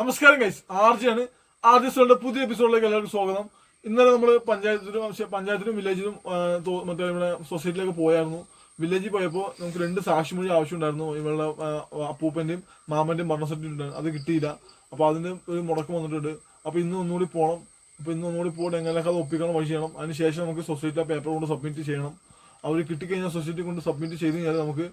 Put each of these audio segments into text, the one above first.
നമസ്കാരം ഗൈസ് ആർജിയാണ്. ആർജിസ്റ്റുകളുടെ പുതിയ എപ്പിസോഡിലേക്ക് എല്ലാവർക്കും സ്വാഗതം. ഇന്നലെ നമ്മൾ പഞ്ചായത്തിലും പഞ്ചായത്തിലും വില്ലേജിലും മറ്റേ ഇവിടെ സൊസൈറ്റിയിലേക്ക് പോയായിരുന്നു. വില്ലേജിൽ പോയപ്പോൾ നമുക്ക് രണ്ട് സാക്ഷിമൊഴി ആവശ്യമുണ്ടായിരുന്നു. ഇവളുടെ അപ്പൂപ്പന്റെയും മാമന്റെയും മരണ സർട്ടിഫിക്കറ്റ് അത് കിട്ടിയില്ല. അപ്പോൾ അതിന് ഒരു മുടക്കം വന്നിട്ടുണ്ട്. അപ്പോൾ ഇന്ന് ഒന്നുകൂടി പോകണം അപ്പോൾ ഇന്ന് ഒന്നുകൂടി പോയിട്ട് എങ്ങനെയൊക്കെ അത് ഒപ്പിക്കണം വഴി ചെയ്യണം. അതിന് ശേഷം നമുക്ക് സൊസൈറ്റിയിലെ പേപ്പർ കൊണ്ട് സബ്മിറ്റ് ചെയ്യണം. അവർ കിട്ടിക്കഴിഞ്ഞാൽ സൊസൈറ്റി കൊണ്ട് സബ്മിറ്റ് ചെയ്ത് കഴിഞ്ഞാൽ നമുക്ക്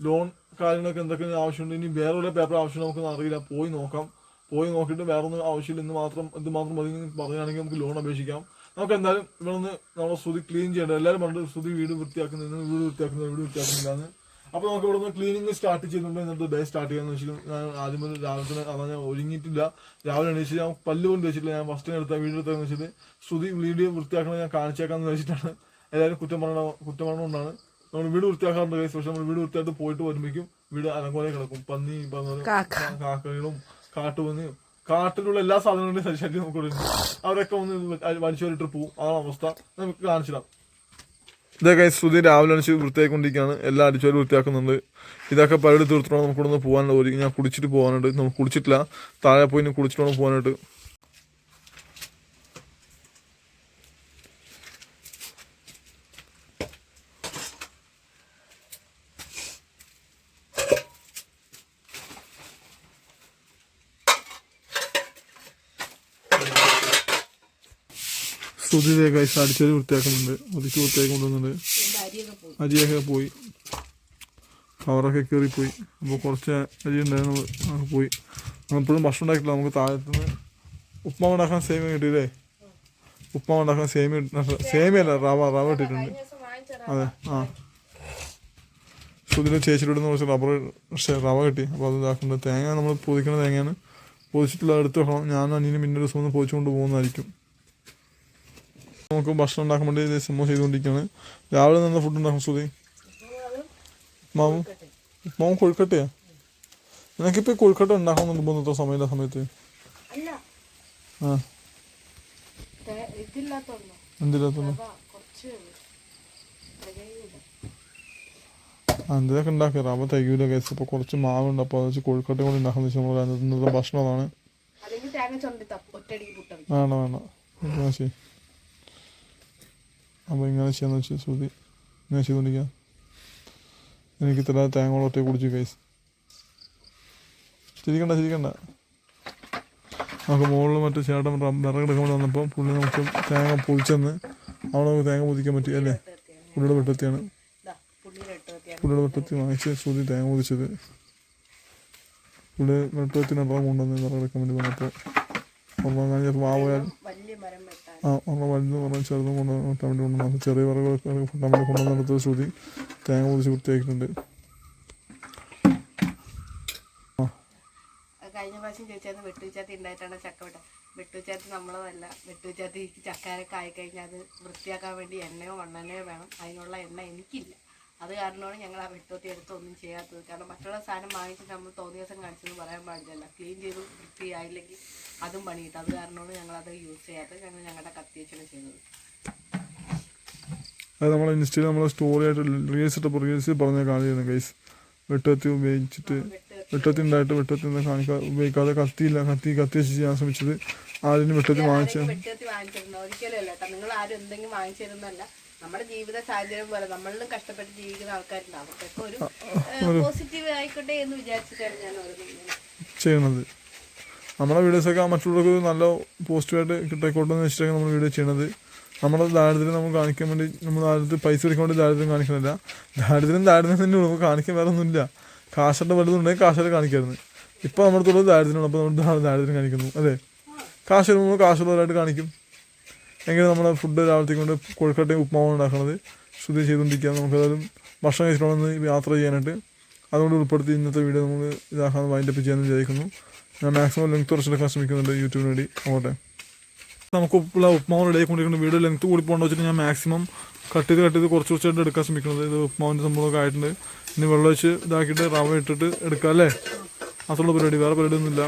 ലോൺ കാര്യങ്ങളൊക്കെ എന്തൊക്കെ ആവശ്യമുണ്ട് ഇനി വേറെ പേപ്പർ ആവശ്യം നമുക്ക് അറിയില്ല. പോയി നോക്കാം. പോയി നോക്കിയിട്ട് വേറെ ഒന്നും ആവശ്യമില്ല. ഇന്ന് മാത്രം ഇത് മാത്രം മതി പറയുകയാണെങ്കിൽ നമുക്ക് ലോൺ അപേക്ഷിക്കാം. നമുക്ക് എന്തായാലും ഇവിടെ നിന്ന് നമ്മുടെ സ്തുതി ക്ലീൻ ചെയ്യേണ്ടത് എല്ലാവരും പണ്ട് സ്തുതി വീട് വൃത്തിയാക്കുന്നതിന് വീട് വൃത്തിയാക്കുന്നത് വീട് വൃത്തിയാക്കുന്നില്ലാന്ന്. അപ്പോൾ നമുക്ക് ഇവിടെ നിന്ന് ക്ലീനിങ് സ്റ്റാർട്ട് ചെയ്തിട്ടുണ്ട്. എന്നിട്ട് ഡേ സ്റ്റാർട്ട് ചെയ്യാന്ന് വെച്ചാൽ ഞാൻ ആദ്യം മുതൽ രാവിലെ അതാ ഞാൻ ഒരുങ്ങിയിട്ടില്ല. രാവിലെ എണീച്ചിട്ട് ഞാൻ പല്ല് കൊണ്ട് വെച്ചിട്ടില്ല ഞാൻ ഫസ്റ്റ് എടുത്ത വീട് എടുത്തതെന്ന് വെച്ചിട്ട് സ്തുതി വീഡിയോ വൃത്തിയാക്കണത് ഞാൻ കാണിച്ചേക്കാന്ന് വെച്ചിട്ടാണ്. എല്ലാവരും കുറ്റം പറയണ കുറ്റം പറയണോണ്ടാണ് നമ്മൾ വീട് വൃത്തിയാക്കാറുണ്ട്. പക്ഷെ നമ്മൾ വീട് വൃത്തിയായിട്ട് പോയിട്ട് വരുമ്പോഴേക്കും വീട് അലങ്കോലെ കിടക്കും. പന്നി കാക്കകളും കാട്ടുപന്നിയും കാട്ടിലുള്ള എല്ലാ സാധനങ്ങളുടെയും ശല്യം നമുക്ക്. അവരൊക്കെ ഒന്ന് വലിച്ചോരിട്ട് പോവും ആ അവസ്ഥ നമുക്ക് കാണിച്ചിടാം. ഇതൊക്കെ ശ്രുതി രാവിലെ അടിച്ച് വൃത്തിയാക്കൊണ്ടിരിക്കുകയാണ് എല്ലാം അടിച്ചോരി വൃത്തിയാക്കുന്നുണ്ട്. ഇതൊക്കെ പരിപാടി തീർത്തോളം നമുക്ക് ഇവിടെ നിന്ന് ഒരു ഞാൻ കുടിച്ചിട്ട് പോകാനുണ്ട്. നമുക്ക് കുടിച്ചിട്ടില്ല. താഴെ പോയി കുടിച്ചിട്ട് പോകാനായിട്ട്. ശ്രുതി കൈസ് അടിച്ചത് വൃത്തിയാക്കുന്നുണ്ട്. ഒതിച്ച് വൃത്തിയാക്കി കൊണ്ടുവന്നുണ്ട്. അരിയൊക്കെ പോയി. കവറൊക്കെ കയറിപ്പോയി അപ്പോൾ കുറച്ച് അരി ഉണ്ടായിരുന്നു പോയി. നമ്മളെപ്പോഴും ഭക്ഷണം ഉണ്ടാക്കിയില്ല നമുക്ക് താഴത്തുനിന്ന് ഉപ്മാവ് ഉണ്ടാക്കാൻ സേമിയ കിട്ടിയില്ലേ? ഉപ്മാവ് ഉണ്ടാക്കാൻ സേമിയ സേമിയല്ല റവ റവ ഇട്ടിട്ടുണ്ട്. അതെ ആ. സുധിയുടെ ചേച്ചിയുടെ കുറച്ച് റബ്ബർ റവ കിട്ടി. അപ്പോൾ അത് ഇതാക്കുന്നുണ്ട്. തേങ്ങ നമ്മൾ പൊതിക്കുന്ന തേങ്ങയാണ്. പൊതിച്ചിട്ടുള്ള എടുത്ത് വെക്കണം. ഞാനും അനിയനും പിന്നെ ഒരു ദിവസം ഒന്ന് പൊതിച്ചുകൊണ്ട് പോകുന്നതായിരിക്കും. നമുക്ക് ഭക്ഷണം ഉണ്ടാക്കാൻ വേണ്ടി ഇത് ചെയ്തുകൊണ്ടിരിക്കുകയാണ് രാവിലെ നിന്ന് ഫുഡ് ഉണ്ടാക്കും സുധി? മാവും മാവും കൊഴുക്കട്ടയാ? നിനക്കിപ്പോൾ കൊഴുക്കട്ട ഉണ്ടാക്കാൻ നിർബന്ധത്തോ സമയമില്ല സമയത്ത്. ആ. അപ്പൊ തികയൂല. എന്തിനൊക്കെ ഉണ്ടാക്കുക റവ തികയൂല കേസ് അപ്പോൾ കുറച്ച് മാവുണ്ട് അപ്പോൾ അത് വെച്ച് കൊഴുക്കട്ട കൂടി ഉണ്ടാക്കുന്ന വെച്ചാൽ നമ്മൾ ഇന്നത്തെ ഭക്ഷണം അതാണ്. വേണ്ട വേണ്ട. ചെയ്യ് അപ്പോൾ ഇങ്ങനെ ചെയ്യാന്ന് വെച്ചാൽ ശ്രുതി ഇങ്ങനെ ചെയ്തുകൊണ്ടിരിക്കുക എനിക്ക് ഇത്ര തേങ്ങ ഒറ്റ കുടിച്ചു കൈസ് ചിരിക്കണ്ട ചിരിക്കണ്ട. നമുക്ക് മുകളിൽ മറ്റേ ചേട്ടൻ വിറകെടുക്കാൻ വന്നപ്പോൾ പുള്ളി നമുക്ക് തേങ്ങ പൊളിച്ചെന്ന് അവിടെ നമുക്ക് തേങ്ങ പൊതിക്കാൻ പറ്റി അല്ലേ? പുള്ളിയുടെ വെട്ടത്തിയാണ്. പുള്ളിയുടെ വെട്ടത്തി വാങ്ങിച്ച് ശ്രുതി തേങ്ങ പൊതിച്ചത്. പുള്ളി വെട്ടത്തിന് കൊണ്ടുവന്ന് വിറകെടുക്കാൻ വേണ്ടി വന്നപ്പോൾ ഒന്നാം കഴിഞ്ഞ മാവയാൽ വലിയ ഒരെണ്ണം വലുതും ഒരെണ്ണം ചെറുതും കൊണ്ട് തമിഴ് വേണ്ടി കൊണ്ടുവന്നു ചെറിയ വിറകൊക്കെ വെട്ടാൻ വേണ്ടി കൊണ്ടുവന്നെടുത്ത് ശ്രുതി തേങ്ങ പൊതിച്ച് വൃത്തിയാക്കിയിട്ടുണ്ട്. കഴിഞ്ഞ പ്രാവശ്യം ചോദിച്ചാൽ വെട്ടുവച്ചാത്തി ഉണ്ടായിട്ടാണ് ചക്ക വെട്ട വെട്ടുവച്ചാത്തി നമ്മളതല്ല. വെട്ടുവച്ചാത്തി ചക്കാരൊക്കെ ആയിക്കഴിഞ്ഞാൽ അത് വൃത്തിയാക്കാൻ വേണ്ടി എണ്ണയോ മണ്ണെണ്ണയോ വേണം. അതിനുള്ള എണ്ണ എനിക്കില്ല. അത് കാരണമാണ് ഞങ്ങൾ ആ വെട്ടോത്തി എടുത്ത് ഒന്നും ചെയ്യാത്തത്. കാരണം മറ്റുള്ള സാധനം വാങ്ങിച്ചിട്ട് നമ്മൾ തോന്നിയ ദിവസം കാണിച്ചെന്ന് പറയാൻ പാടില്ല ക്ലീൻ ചെയ്ത് വൃത്തിയായില്ലെങ്കിൽ അതും പണിയിട്ട് അത് കാരണമാണ് ഞങ്ങളത് യൂസ് ചെയ്യാത്തത്. ഞങ്ങൾ ഞങ്ങളുടെ കത്തി വെച്ചാണ് ചെയ്തത് അത് നമ്മൾ ഇൻസ്റ്റയിൽ നമ്മൾ സ്റ്റോറി ആയിട്ട് റീൽസ് ഇട്ടപ്പോൾ റീൽസ് പറഞ്ഞ കാണിയിരുന്നു ഗൈസ് വെട്ടത്തി ഉപയോഗിച്ചിട്ട് വെട്ടത്തി ഉണ്ടായിട്ട് വെട്ടത്തി ഒന്നും കാണിക്കാതെ ഉപയോഗിക്കാതെ കത്തിയില്ല കത്തി കത്തി വെച്ച് ചെയ്യാൻ ശ്രമിച്ചത്. ആരും വെട്ടത്തി വാങ്ങിച്ചു വെട്ടത്തി വാങ്ങിച്ചിരുന്നു ഒരിക്കലും അല്ല നിങ്ങൾ ആരും എന്തെങ്കിലും വാങ്ങിച്ചു തരുന്നല്ല നമ്മുടെ ജീവിത സാഹചര്യം പോലെ നമ്മളിലും കഷ്ടപ്പെട്ട് ജീവിക്കുന്ന ആൾക്കാരുണ്ട്. അവർക്കൊക്കെ ഒരു പോസിറ്റീവ് ആയിക്കോട്ടെ എന്ന് വിചാരിച്ചിട്ടാണ് ഞാൻ ഓരോന്നിങ്ങനെ ചെയ്യുന്നത്. നമ്മുടെ വീഡിയോസൊക്കെ മറ്റുള്ളവർക്ക് നല്ല പോസിറ്റീവായിട്ട് കിട്ടിക്കോട്ടെ എന്ന് വെച്ചിട്ടാണ് നമ്മൾ വീഡിയോ ചെയ്യണത് നമ്മുടെ ദാരിദ്ര്യം നമ്മൾ കാണിക്കാൻ വേണ്ടി നമ്മൾ ദാരിദ്ര്യം പൈസ കൊടുക്കാൻ വേണ്ടി ദാരിദ്ര്യം കാണിക്കണില്ല. ദാരിദ്ര്യം ദാരിദ്ര്യം തന്നെ ഉള്ളൂ കാണിക്കാൻ വേറെ ഒന്നുമില്ല. കാശിന്റെ വലുതുണ്ടെങ്കിൽ കാശായിട്ട് കാണിക്കായിരുന്നു. ഇപ്പോൾ നമ്മുടെ അടുത്തുള്ളത് ദാരിദ്ര്യമാണ്. അപ്പോൾ നമ്മൾ ദാരിദ്ര്യം കാണിക്കുന്നു. അതെ കാശ് വരുമ്പോൾ നമ്മൾ കാശുള്ളവരായിട്ട് കാണിക്കും. എങ്ങനെ നമ്മുടെ ഫുഡ് രാവിലത്തേക്ക് കൊണ്ട് കൊഴുക്കട്ടയും ഉപ്മാവും ഉണ്ടാക്കണത്. ശുദ്ധി ചെയ്തുകൊണ്ടിരിക്കുക. നമുക്ക് ഏതായാലും ഭക്ഷണം കഴിച്ചിട്ടുണ്ടെന്ന് യാത്ര ചെയ്യാനായിട്ട്. അതുകൊണ്ട് ഉൾപ്പെടുത്തി ഇന്നത്തെ വീഡിയോ നമുക്ക് ഇതാക്കാൻ വൈൻഡപ്പ് ചെയ്യാൻ വിചാരിക്കുന്നു. ഞാൻ മാക്സിമം ലെങ്ത് കുറച്ചെടുക്കാൻ ശ്രമിക്കുന്നുണ്ട് യൂട്യൂബിന് വേണ്ടി. അങ്ങോട്ടെ. നമുക്ക് ഉപ്പുള്ള ഉപ്മാവ് റെഡി ആയിക്കൊണ്ടിരിക്കുന്ന വീഡിയോ ലെങ്ത് കൂടി പോകേണ്ട വെച്ചിട്ട് ഞാൻ മാക്സിമം കട്ട് ചെയ്ത് കട്ട് ചെയ്ത് കുറച്ച് കുറച്ചായിട്ട് എടുക്കാൻ ശ്രമിക്കുന്നത് ഇത് ഉപ്മാവിന്റെ സംഭവമൊക്കെ ആയിട്ടുണ്ട്. ഇനി വെള്ളം വെച്ച് ഇതാക്കിയിട്ട് റവ ഇട്ടിട്ട് എടുക്കാം അല്ലേ? അതുള്ള പരിപാടി. വേറെ പരിപാടി ഒന്നുമില്ല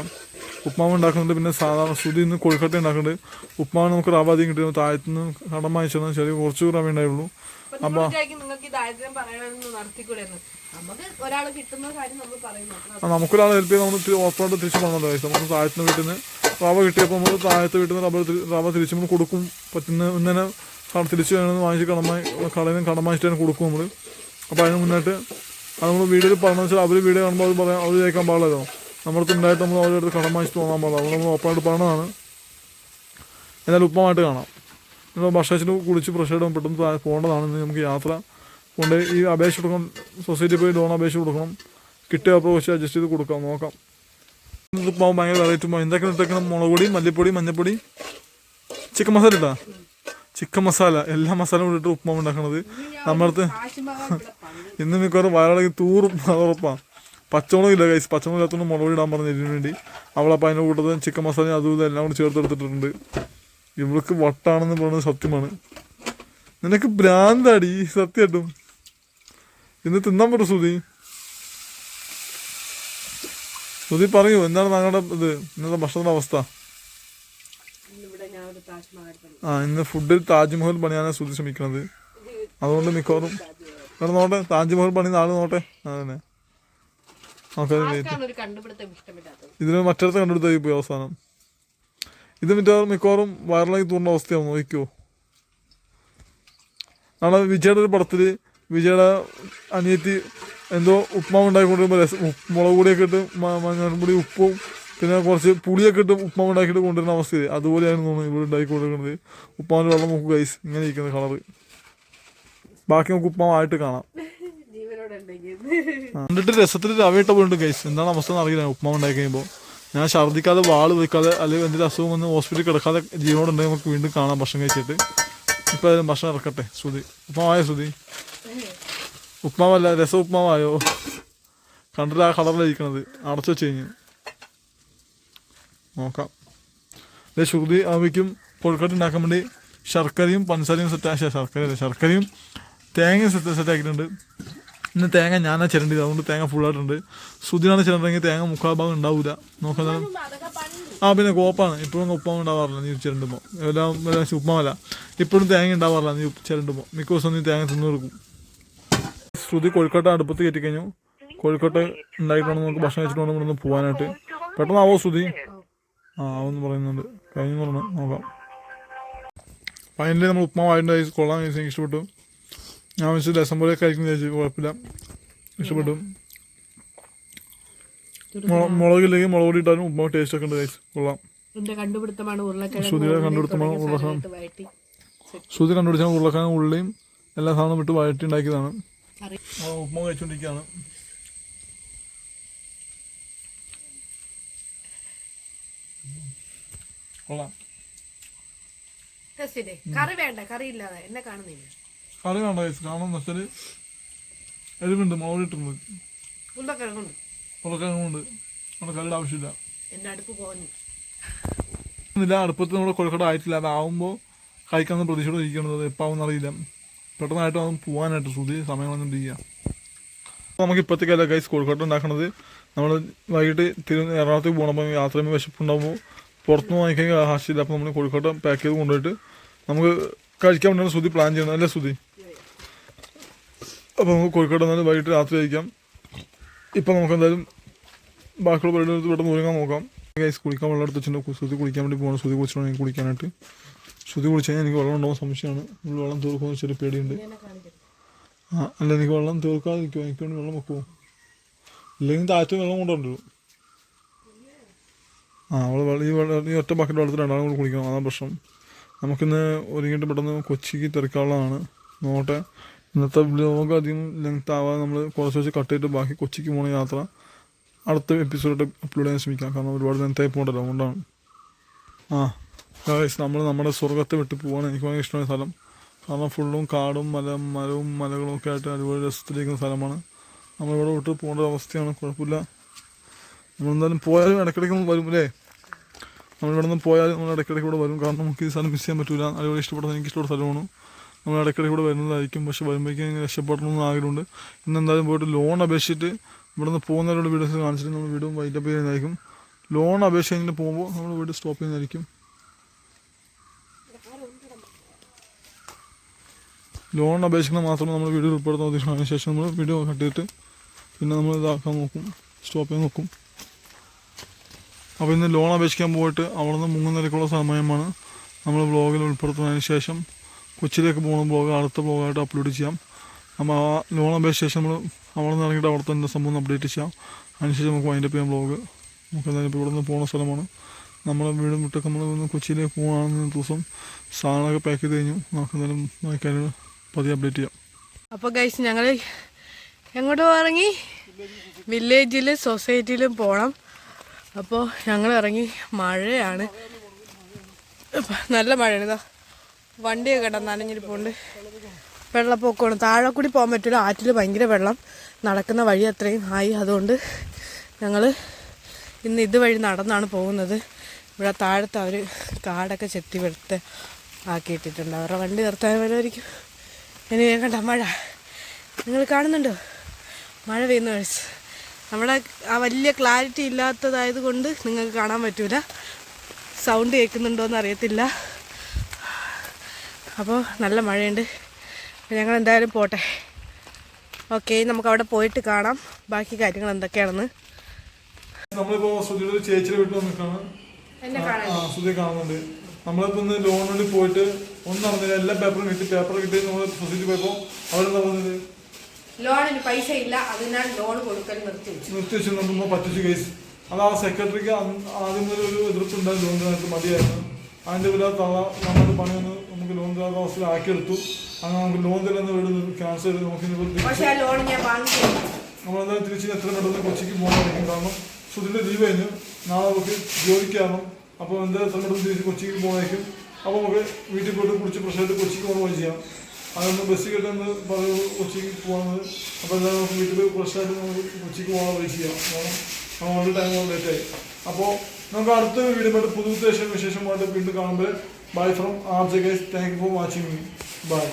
ഉപ്മാവ് ഉണ്ടാക്കുന്നുണ്ട്. പിന്നെ സാധാരണ ശ്രുതി ഇന്ന് കൊഴുക്കട്ട ഉണ്ടാക്കുന്നുണ്ട്. ഉപ്മാവ് നമുക്ക് റവ അധികം കിട്ടി താഴത്തുനിന്ന് കടം വാങ്ങിച്ചു തന്നാൽ ചെറിയ കുറച്ച് റവ ഉണ്ടായുള്ളൂ. അപ്പൊ അപ്പൊ നമുക്കൊരാൾ ഹെൽപ്പ് ചെയ്ത് നമ്മൾ ഉറപ്പായിട്ട് തിരിച്ചു പോകുന്നുണ്ട്. നമുക്ക് താഴത്തുനിന്ന് വീട്ടിൽ നിന്ന് റവ കിട്ടിയപ്പോൾ നമ്മൾ താഴത്തെ വീട്ടിൽ നിന്ന് റബ്ബർ റവ തിരിച്ച് നമ്മൾ കൊടുക്കും. പറ്റുന്ന ഇന്നലെ തിരിച്ചു വേണമെന്ന് വാങ്ങിച്ച് കടമായി കടയിൽ നിന്ന് കടം വാങ്ങിച്ചിട്ട് തന്നെ കൊടുക്കും നമ്മൾ അപ്പോൾ അതിന് മുന്നായിട്ട് അത് നമ്മൾ വീഡിയോയിൽ പറഞ്ഞു വെച്ചാൽ അവർ വീഡിയോ കാണുമ്പോൾ അവർ പറയാം അവർ കേൾക്കാൻ പാടില്ലല്ലോ. നമ്മുടെ അടുത്ത് ഉണ്ടായിട്ട് നമ്മൾ അവരുടെ അടുത്ത് കടം വാങ്ങിച്ച് തോന്നാൻ പാടില്ല. നമ്മൾ ഓപ്പണായിട്ട് പറഞ്ഞതാണ് എന്നാലും ഉപ്പമായിട്ട് കാണാം. നമ്മൾ ഭക്ഷണത്തിന് കുളിച്ച് പ്രഷർ ആയിട്ട് പെട്ടെന്ന് പോകേണ്ടതാണ്. നമുക്ക് യാത്ര കൊണ്ട് ഈ അപേക്ഷ കൊടുക്കണം. സൊസൈറ്റി പോയി ലോൺ അപേക്ഷ കൊടുക്കണം. കിട്ടിയ അപ്പോൾ വെച്ച് അഡ്ജസ്റ്റ് ചെയ്ത് കൊടുക്കാം. നോക്കാം. ഉപ്പാവും ഭയങ്കര വെറൈറ്റി ഉപ്പുമാവ്. എന്തൊക്കെ ഇട്ടേക്കണം മുളക് പൊടി മല്ലിപ്പൊടി മഞ്ഞപ്പൊടി? ചിക്കൻ മസാല ഇട്ടാ? ചിക്കൻ മസാല. എല്ലാ മസാലയും ഇട്ടിട്ട് ഉപ്പുമാവ് ഉണ്ടാക്കണത്. പണി ഇന്ന് മിക്കവാറും വയറിളകി തൂറും. അത് ഉറപ്പാണ് പച്ചമുളക് ഇല്ല കൈസ് പച്ചമുളക് ഇല്ലാത്തതുകൊണ്ട് മുളക് ഇടാൻ പറഞ്ഞു ഇതിനു വേണ്ടി. അവളപ്പോൾ അതിന്റെ കൂട്ടത്തിൽ ചിക്കൻ മസാല അതും ഇതും എല്ലാം കൂടി ചേർത്തെടുത്തിട്ടുണ്ട് ഇവൾക്ക് വട്ടാണെന്ന് പറയുന്നത് സത്യമാണ്. നിനക്ക് ഭ്രാന്താടി സത്യമായിട്ടും ഇന്ന് തിന്നാൻ പറ്റും സുധി സുധി പറയൂ എന്താണ് താങ്കളുടെ ഇത്? ഇന്നത്തെ ഭക്ഷണത്തിന്റെ അവസ്ഥ? ആ ഇന്ന് ഫുഡിൽ താജ്മഹൽ പണിയാനാണ് സുധി ശ്രമിക്കുന്നത് അതുകൊണ്ട് മിക്കവാറും നോട്ടെ താജ്മഹൽ പണി നാളെ നോട്ടെ അതന്നെ നോക്കാം ആർക്കാണ് ഒരു കണ്ടുപിടുത്തം ഇഷ്ടമില്ലാത്തത് ഇതിന് മറ്റടുത്ത് കണ്ടുപിടുത്തായി പോയി അവസാനം. ഇത് മിക്കവാറും മിക്കവാറും വൈറലായി തൂർന്ന അവസ്ഥയാവും നോക്കിക്കോ നാളെ വിജയുടെ ഒരു പടത്തിൽ വിജയുടെ അനിയത്തി എന്തോ ഉപ്മാവ് ഉണ്ടാക്കിക്കൊണ്ടിരുമ്പോൾ രസം ഉപ്പ് മുളക് പൊടിയൊക്കെ ഇട്ട് മഞ്ഞൾപ്പൊടി ഉപ്പും പിന്നെ കുറച്ച് പുളിയൊക്കെ ഇട്ട് ഉപ്മാവ് ഉണ്ടാക്കിയിട്ട് കൊണ്ടുവരുന്ന അവസ്ഥ അതുപോലെയാണ് തോന്നുന്നു ഇവിടെ ഉണ്ടാക്കിക്കൊണ്ടിരിക്കുന്നത്. ഉപ്പാവിന്റെ വെള്ളം നോക്കുക ഗൈസ് ഇങ്ങനെ ഇരിക്കുന്ന കളറ് ബാക്കി നമുക്ക് ഉപ്മാവായിട്ട് കാണാം. കണ്ടിട്ട് രസത്തിൽ രവയിട്ട പോയിട്ടുണ്ട് ഗൈസ് എന്താണ് അവസ്ഥ അറിയില്ല. ഉപ്മാവ് ഉണ്ടാക്കി കഴിയുമ്പോൾ ഞാൻ ഛർദ്ദിക്കാതെ വാൾ വെക്കാതെ അല്ലെങ്കിൽ എന്തെങ്കിലും അസുഖം വന്ന് ഹോസ്പിറ്റലിൽ കിടക്കാതെ ജീവനോടുണ്ടെങ്കിൽ നമുക്ക് വീണ്ടും കാണാം ഭക്ഷണം കഴിച്ചിട്ട്. ഇപ്പം ഏതായാലും ഭക്ഷണം ഇറക്കട്ടെ. ശ്രുതി. ഉപ്മാവായോ ശ്രുതി? ഉപ്മാവല്ല രസ ഉപ്മാവായോ കണ്ടിട്ട് ആ കളറിലിരിക്കണത് അടച്ചു വെച്ച് കഴിഞ്ഞ്. നോക്കാം. അല്ലെ ശ്രുതി അവയ്ക്കും പൊഴുക്കട്ട് ഉണ്ടാക്കാൻ വേണ്ടി ശർക്കരയും പഞ്ചസാരയും സെറ്റ് ശർക്കര അല്ല ശർക്കരയും തേങ്ങയും സെറ്റ് സെറ്റ് ആക്കിയിട്ടുണ്ട്. ഇന്ന് തേങ്ങ ഞാനാ ചിരണ്ടിയത്. അതുകൊണ്ട് തേങ്ങ ഫുള്ളായിട്ടുണ്ട് സുധിനാണ് ചിരണ്ടെങ്കിൽ തേങ്ങ മുക്കാൽ ഭാഗം ഉണ്ടാവില്ല നോക്കാൻ ആ പിന്നെ കോപ്പാണ് ഇപ്പോഴും ഉപ്പാവ് ഉണ്ടാവാറില്ല നീ ചിരണ്ടുമ്പോൾ. എല്ലാം എല്ലാം ഉപ്പാവല്ല ഇപ്പോഴും തേങ്ങ ഉണ്ടാവാറില്ല നീ ചിരണ്ടുമ്പോൾ. മിക്ക ദിവസം നീ തേങ്ങ തിന്നു കൊടുക്കും. ശ്രുതി കോഴിക്കോട്ട അടുപ്പത്ത് കയറ്റി കഴിഞ്ഞു. കോഴിക്കോട്ട് ഉണ്ടായിട്ടാണ് നമുക്ക് ഭക്ഷണം കഴിച്ചിട്ട് വേണം നിന്ന് പോകാനായിട്ട് പെട്ടെന്ന് ആവോ ശ്രുതി ആ ആവെന്ന് പറയുന്നുണ്ട്. കഴിഞ്ഞു പറഞ്ഞു നോക്കാം. ഫൈനലി നമ്മൾ ഉപ്മാവായിട്ട് കൊള്ളാൻ എനിക്ക് ഇഷ്ടപ്പെട്ടു. ഞാൻ വെച്ച് രസം പോലെ കഴിക്കുന്ന വിചാരിച്ചു കുഴപ്പമില്ല. ഇഷ്ടപ്പെട്ടു. മുള- മുളകില്ലെങ്കിൽ മുളക് പൊടി ഇട്ടാലും ഉപ്പ ടേസ്റ്റ് ഒക്കെ ഉണ്ട് guys. കൊള്ളാം. കണ്ടുപിടുത്തമാണ് ഉരുളക്കിഴങ്ങ് കണ്ടുപിടുത്തമാണ് ഉരുളക്കിഴങ്ങ്. ശ്രുതി കണ്ടുപിടിച്ച ഉരുളക്കിഴങ്ങ് ഉള്ളിയും എല്ലാ സാധനവും വിട്ട് വഴറ്റി ഉണ്ടാക്കിയതാണ്. കറി. ഉപ്മാവ് കഴിച്ചുകൊണ്ടിരിക്കുകയാണ് കൊള്ളാം. കറി വേണ്ട കറി ഇല്ലാതെ എന്നെ കാണുന്നില്ല. കറി വേണ്ട guys. കാരണം എന്ന് വെച്ചാൽ എരിവുണ്ട് മുളക് ഉരുളക്കിഴങ്ങുണ്ട് ഉരുളക്കിഴങ്ങുണ്ട് നമ്മുടെ കളിയുടെ ആവശ്യമില്ല. ില്ല അടുപ്പ് ഇല്ല. അടുപ്പത്ത് നമ്മുടെ കൊഴക്കട ആയിട്ടില്ല. അതാവുമ്പോൾ കഴിക്കാമെന്ന് പ്രതീക്ഷയോടെ ഇരിക്കുന്നത് എപ്പാവും അറിയില്ല. പെട്ടെന്നായിട്ട് അതും പോകാനായിട്ട് ശ്രുതി സമയം വന്നിട്ടിരിക്കുക നമുക്ക് ഇപ്പോഴത്തേക്കല്ല ഗൈസ് കോഴിക്കോട്ട് ഉണ്ടാക്കണത്. നമ്മൾ വൈകിട്ട് തിരു എറണാകുളത്തേക്ക് പോകണമ്പോൾ യാത്ര ചെയ്യുമ്പോൾ വിശപ്പുണ്ടാകുമ്പോൾ പുറത്തുനിന്ന് വാങ്ങിക്കാൻ ആവശ്യമില്ല അപ്പോൾ നമ്മൾ കോഴിക്കോട്ട് പാക്ക് ചെയ്ത് കൊണ്ടുപോയിട്ട് നമുക്ക് കഴിക്കാൻ വേണ്ടിയാണ് ശ്രുതി പ്ലാൻ ചെയ്യണം അല്ലേ ശ്രുതി? അപ്പോൾ നമുക്ക് കോഴിക്കോട് വന്നാലും വൈകിട്ട് രാത്രി കഴിക്കാം ഇപ്പം നമുക്ക് എന്തായാലും ബാക്കിയുള്ള പരിപാടി ഇവിടെ ഒരുങ്ങാൻ നോക്കാം. ഗൈസ് കുളിക്കാൻ വെള്ളം എടുത്ത് വെച്ചിട്ടുണ്ട്. ശ്രുതി കുളിക്കാൻ വേണ്ടി പോകണം ശ്രുതി കുളിച്ചിട്ട് എനിക്ക് കുളിക്കാനായിട്ട്. ശ്രുതി കുളിച്ച് കഴിഞ്ഞാൽ എനിക്ക് വെള്ളം ഉണ്ടാവും സംശയമാണ്. നമ്മൾ വെള്ളം തീർക്കുമെന്ന് ചെറിയ പേടിയുണ്ട്. ആ അല്ല എനിക്ക് വെള്ളം തീർക്കാതിരിക്കുമോ എനിക്ക് വേണ്ടി വെള്ളം വെക്കുമോ ഇല്ലെങ്കിൽ താഴ്ച വെള്ളം കൊണ്ടുവരും ആ അവൾ ഈ വെള്ളം ഈ ഒറ്റ ബക്കറ്റ് വെള്ളത്തിൽ രണ്ടാളും കൂടി കുളിക്കണം അതാണ് പ്രശ്നം. നമുക്കിന്ന് ഒരുങ്ങിട്ട് പെട്ടെന്ന് കൊച്ചിക്ക് തിരക്കാനുള്ളതാണ്. നോട്ടെ ഇന്നത്തെ ബ്ലോഗ് അധികം ലെങ്ത് ആവാതെ നമ്മൾ കുറച്ച് വെച്ച് കട്ട് ചെയ്തിട്ട് ബാക്കി കൊച്ചിക്ക് പോണ യാത്ര അടുത്ത എപ്പിസോഡ് അപ്ലോഡ് ചെയ്യാൻ ശ്രമിക്കാം. കാരണം ഒരുപാട് ലെങ്തായി പോകണ്ടല്ലോ അതുകൊണ്ടാണ്. ആ ഗൈസ് നമ്മൾ നമ്മുടെ സ്വർഗത്തെ വിട്ട് പോകാൻ എനിക്ക് ഭയങ്കര ഇഷ്ടമായ സ്ഥലം. കാരണം ഫുള്ളും കാടും മല മരവും മലകളും ഒക്കെ ആയിട്ട് അടിപൊളി രസത്തിലിരിക്കുന്ന സ്ഥലമാണ്. നമ്മളിവിടെ വിട്ട് പോകേണ്ട അവസ്ഥയാണ്. കുഴപ്പമില്ല. നമ്മളെന്തായാലും പോയാലും ഇടയ്ക്കിടയ്ക്ക് നമ്മൾ ഇവിടെ നിന്ന് പോയാൽ നമ്മൾ ഇടയ്ക്കിടയ്ക്ക് ഇവിടെ വരും. കാരണം നമുക്ക് ഈ സ്ഥലം മിസ് ചെയ്യാൻ പറ്റില്ല അതുപോലെ ഇഷ്ടപ്പെടുന്ന എനിക്ക് ഇഷ്ടപ്പെട്ട സ്ഥലമാണ്. നമ്മൾ ഇടയ്ക്കിടയ്ക്ക് ഇവിടെ വരുന്നതായിരിക്കും. പക്ഷെ വരുമ്പോഴേക്കും രക്ഷപ്പെടണമെന്ന് ആഗ്രഹമുണ്ട്. ഇന്ന് എന്തായാലും പോയിട്ട് ലോൺ അപേക്ഷിച്ചിട്ട് ഇവിടെ നിന്ന് പോകുന്നവരുടെ വീഡിയോസ് കാണിച്ചിട്ട് നമ്മൾ വീടും വൈറ്റപ്പ് ചെയ്യുന്നതായിരിക്കും ലോൺ അപേക്ഷ കഴിഞ്ഞിട്ട് പോകുമ്പോൾ നമ്മൾ വീട് സ്റ്റോപ്പ് ചെയ്യുന്നതായിരിക്കും. ലോൺ അപേക്ഷിക്കുന്ന മാത്രമേ നമ്മൾ വീഡിയോ ഉൾപ്പെടുത്താൻ ഉദ്ദേശിക്കുന്നു അതിനുശേഷം നമ്മൾ വീഡിയോ കട്ടിയിട്ട് പിന്നെ നമ്മൾ ഇതാക്കാൻ നോക്കും. സ്റ്റോപ്പ് ചെയ്യാൻ നോക്കും. അപ്പോൾ ഇന്ന് ലോൺ അപേക്ഷിക്കാൻ പോയിട്ട് അവിടെ നിന്ന് സമയമാണ്. നമ്മൾ ബ്ലോഗിൽ ഉൾപ്പെടുത്തുന്നതിന് ശേഷം കൊച്ചിയിലേക്ക് പോകുന്ന ബ്ലോഗ് അടുത്ത ബ്ലോഗായിട്ട് അപ്ലോഡ് ചെയ്യാം. നമ്മൾ ആ ലോൺ അപേക്ഷ ശേഷം നമ്മൾ അവിടെ നിന്ന് ഇറങ്ങിയിട്ട് അവിടുത്തെ തന്നെ സംഭവം അപ്ഡേറ്റ് ചെയ്യാം. അതിനുശേഷം നമുക്ക് വൈൻഡപ്പ് ചെയ്യാം ബ്ലോഗ് നമുക്ക് എന്തായാലും ഇപ്പോൾ ഇവിടെ നിന്ന് പോകുന്ന സ്ഥലമാണ്. നമ്മളെ വീടും വിട്ടൊക്കെ നമ്മൾ ഇന്ന് കൊച്ചിയിലേക്ക് പോകുകയാണെന്ന് ദിവസം സാധനമൊക്കെ പാക്ക് ചെയ്ത് കഴിഞ്ഞു. നമുക്ക് എന്തായാലും വായിക്കാനും പതിയെ അപ്ഡേറ്റ് ചെയ്യാം. അപ്പോൾ ഗൈസ് ഞങ്ങൾ എങ്ങോട്ട് ഇറങ്ങി? വില്ലേജിൽ സൊസൈറ്റിയിലും പോകണം അപ്പോൾ ഞങ്ങൾ ഇറങ്ങി മഴയാണ്. നല്ല മഴയാണ്. ഇതാ വണ്ടിയൊക്കെ കേട്ടോ നനഞ്ഞിരിപ്പുണ്ട് വെള്ളപ്പൊക്കമാണ്. താഴെ കൂടി പോകാൻ പറ്റില്ല. ആറ്റിൽ ഭയങ്കര വെള്ളം നടക്കുന്ന വഴി അത്രയും ആയി. അതുകൊണ്ട് ഞങ്ങൾ ഇന്ന് ഇതുവഴി നടന്നാണ് പോകുന്നത്. ഇവിടെ താഴത്ത് അവർ കാടൊക്കെ ചെത്തി വെടുത്ത് ആക്കിയിട്ടിട്ടുണ്ട്. അവരുടെ വണ്ടി നിർത്താൻ വരുമായിരിക്കും. ഇനി കണ്ട മഴ? നിങ്ങൾ കാണുന്നുണ്ടോ? മഴ പെയ്യുന്ന വയസ്സ് നമ്മുടെ ആ വലിയ ക്ലാരിറ്റി ഇല്ലാത്തതായത് കൊണ്ട് നിങ്ങൾക്ക് കാണാൻ പറ്റൂല. സൗണ്ട് കേൾക്കുന്നുണ്ടോ എന്ന് അറിയത്തില്ല. അപ്പോൾ നല്ല മഴയുണ്ട്. ഞങ്ങൾ എന്തായാലും പോട്ടെ. ഓക്കെ നമുക്ക് അവിടെ പോയിട്ട് കാണാം. ബാക്കി കാര്യങ്ങൾ എന്തൊക്കെയാണെന്ന്. നമ്മളിപ്പോ സുധിയുടെ ചേച്ചിയുടെ വീട്ടിൽ വന്നിട്ടാണ്. എന്നെ ആ സുധി കാണുന്നുണ്ട്. നമ്മളിപ്പോ ഇന്ന് ലോൺ വേണ്ടി പോയിട്ട് ഒന്നും നടന്നില്ല എല്ലാ പേപ്പറും കിട്ടി പേപ്പർ കിട്ടി നമ്മൾ സൊസൈറ്റി പോയപ്പോ അവിടെ നടന്നത് ലോണിന് പൈസ ഇല്ല അതിനാൽ ലോൺ കൊടുക്കൽ നിർത്തി വെച്ചു നിർത്തി വെച്ച് നമ്മൾ പറ്റിച്ചു കേസ് അത് ആ സെക്രട്ടറിക്ക് ആദ്യം ഒരു എതിർപ്പുണ്ടായി ലോൺ തരാനായിട്ട് മതിയായിരുന്നു. അതിന്റെ വില തള നമ്മുടെ പണിയൊന്ന് നമുക്ക് ലോൺ തരാത്ത അവസ്ഥയിൽ ആക്കിയെടുത്തു. അങ്ങനെ നമുക്ക് ലോൺ തരുന്ന വീട് ക്യാൻസൽ ചെയ്ത് നമുക്ക് ഇനി പക്ഷെ ലോൺ ഞാൻ നമ്മളെന്തായാലും തിരിച്ച് എത്ര പെട്ടെന്ന് കൊച്ചിക്ക് പോകാനായിരിക്കും കാരണം സുധിന്റെ ലീവ് കഴിഞ്ഞു. നാളെ നമുക്ക് ജോലിക്ക് അപ്പോൾ എന്തായാലും എത്ര പെട്ടെന്ന് തിരിച്ച് കൊച്ചിക്ക് പോകാനായിരിക്കും. അപ്പോൾ നമുക്ക് വീട്ടിൽ പോയിട്ട് കുടിച്ച് പ്രശ്നമായിട്ട് കൊച്ചിക്ക് വഴി ചെയ്യാം. അതൊന്ന് ബസ് കിട്ടുന്ന കൊച്ചിക്ക് പോകുന്നത് അപ്പോൾ എന്താ നമുക്ക് വീട്ടിൽ പ്രശ്നമായിട്ട് നമുക്ക് കൊച്ചിക്ക് പോകാൻ വഴി ചെയ്യാം. കാരണം നമ്മൾ ഓൾറെഡി ടൈം ലേറ്റ് ആയി. അപ്പോൾ നമുക്ക് അടുത്ത വീഡിയോ ആയിട്ട് പുതു വിശേഷം വിശേഷമായിട്ട് വീണ്ടും കാണുമ്പോൾ bye from R J guys thank you for watching bye